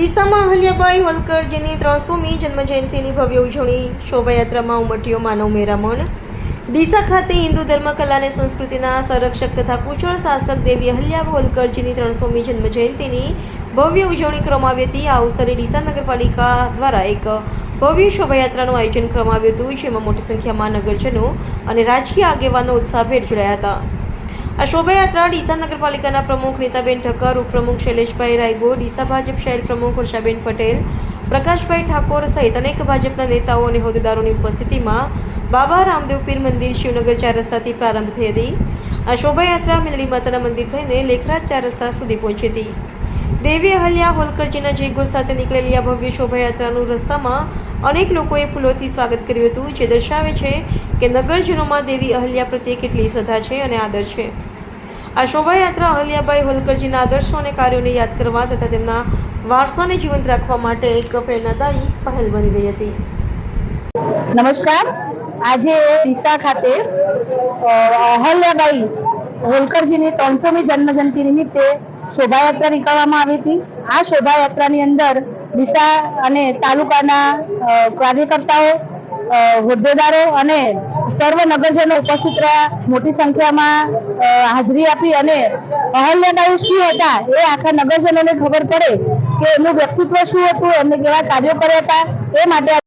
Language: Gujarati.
ડીસામાં અહલ્યાબાઈ હોલકરજીની ત્રણસોમી જન્મજયંતિની ભવ્ય ઉજવણી શોભાયાત્રામાં ઉમટ્યો માનવ મેરામણ. ડીસા ખાતે હિન્દુ ધર્મ, કલા અને સંસ્કૃતિના સંરક્ષક તથા કુશળ શાસક દેવી અહલ્યા હોલકરજીની ત્રણસોમી જન્મજયંતિની ભવ્ય ઉજવણી કરવામાં હતી. આ અવસરે ડીસા નગરપાલિકા દ્વારા એક ભવ્ય શોભાયાત્રાનું આયોજન કરવામાં આવ્યું હતું, જેમાં મોટી સંખ્યામાં નગરજનો અને રાજકીય આગેવાનો ઉત્સાહભેર જોડાયા હતા. આ શોભાયાત્રા ડીસા નગરપાલિકાના પ્રમુખ નીતાબેન ઠક્કર, ઉપપ્રમુખ શૈલેષભાઈ રાયગો, ડીસા ભાજપ શહેર પ્રમુખ વર્ષાબેન પટેલ, પ્રકાશભાઈ ઠાકોર સહિત અનેક ભાજપના નેતાઓ અને હોદ્દેદારોની ઉપસ્થિતિમાં બાબા રામદેવ પીર મંદિર શિવનગર ચાર રસ્તાથી પ્રારંભ થઈ હતી. આ શોભાયાત્રા મિલડી માતાના મંદિર થઈને લેખરાજ ચાર રસ્તા સુધી પહોંચી હતી. દેવી અહલ્યા હોલકરજીના જયઘોષ સાથે નીકળેલી આ ભવ્ય શોભાયાત્રાનું રસ્તામાં અનેક લોકોએ ફૂલોથી સ્વાગત કર્યું હતું, જે દર્શાવે છે કે નગરજનોમાં દેવી અહલ્યા પ્રત્યે કેટલી શ્રદ્ધા છે અને આદર છે. આ શોભાયાત્રા અહલ્યાબાઈ હોલકરજીના આદર્શો અને કાર્યોને યાદ કરવા તથા તેમના વારસાને જીવંત રાખવા માટે એક પ્રેરણાદાયી પહેલ બની ગઈ હતી. નમસ્કાર. આજે ડીસા ખાતે અહલ્યાબાઈ હોલકરજીની ત્રણસોમી જન્મજયંતિ નિમિત્તે શોભાયાત્રા નીકળવામાં આવી હતી. આ શોભાયાત્રાની અંદર ડીસા અને તાલુકાના કાર્યકર્તાઓ હોદ્દેદારો અને સર્વ નગરજનો ઉપસ્થિત રહ્યા. મોટી સંખ્યામાં હાજરી આપી અને અહલ્યાબાઈ શું હતા એ આખા નગરજનોને ખબર પડે કે એમનું વ્યક્તિત્વ શું હતું, એમને કેવા કાર્યો કર્યા હતા, એ માટે